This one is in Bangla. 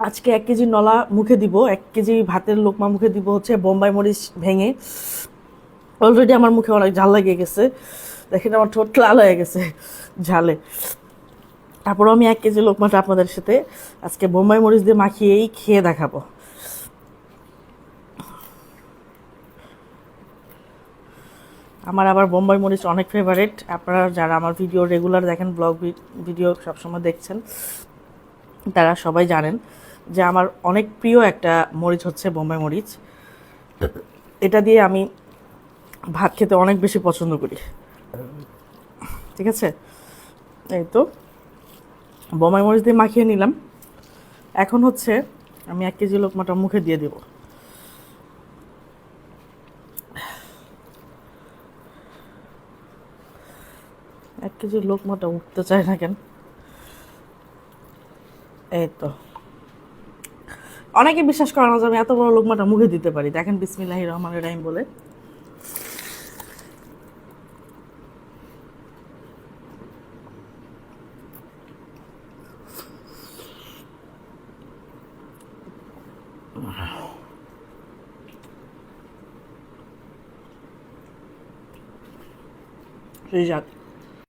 আজকে এক কেজি নলা মুখে দিব, এক কেজি ভাতের লোকমা মুখে দিব হচ্ছে বোম্বাই মরিচ ভেঙে। অলরেডি আমার মুখে অনেক ঝাল লাগিয়ে গেছে। দেখেন আমার ঠোঁট লাল হয়ে গেছে ঝালে। তারপরও আমি এক কেজি লোকমাটা আপনাদের সাথে আজকে বোম্বাই মরিচ দিয়ে মাখিয়েই খেয়ে দেখাবো। আমার আবার বোম্বাই মরিচ অনেক ফেভারিট আপনারা যারা আমার ভিডিও রেগুলার দেখেন ব্লগ ভিডিও সবসময় দেখছেন, তারা সবাই জানেন। যে আমার অনেক প্রিয় একটা মরিচ হচ্ছে বোম্বাই মরিচ। এটা দিয়ে আমি ভাত খেতে অনেক বেশি পছন্দ করি। ঠিক আছে? এই তো। বোম্বাই মরিচ দিয়ে মাখিয়ে নিলাম। এখন হচ্ছে আমি এক কেজি লোকমাটা মুখে দিয়ে দেব। এক কেজি লোকমাটা উঠতে চায় না কেন? এই তো। অনেকে বিশ্বাস করে না যে আমি এত বড় লোকমাটা মুখে দিতে পারি। দেখেন বিসমিল্লাহ রহমান রাহিম বলে। যাক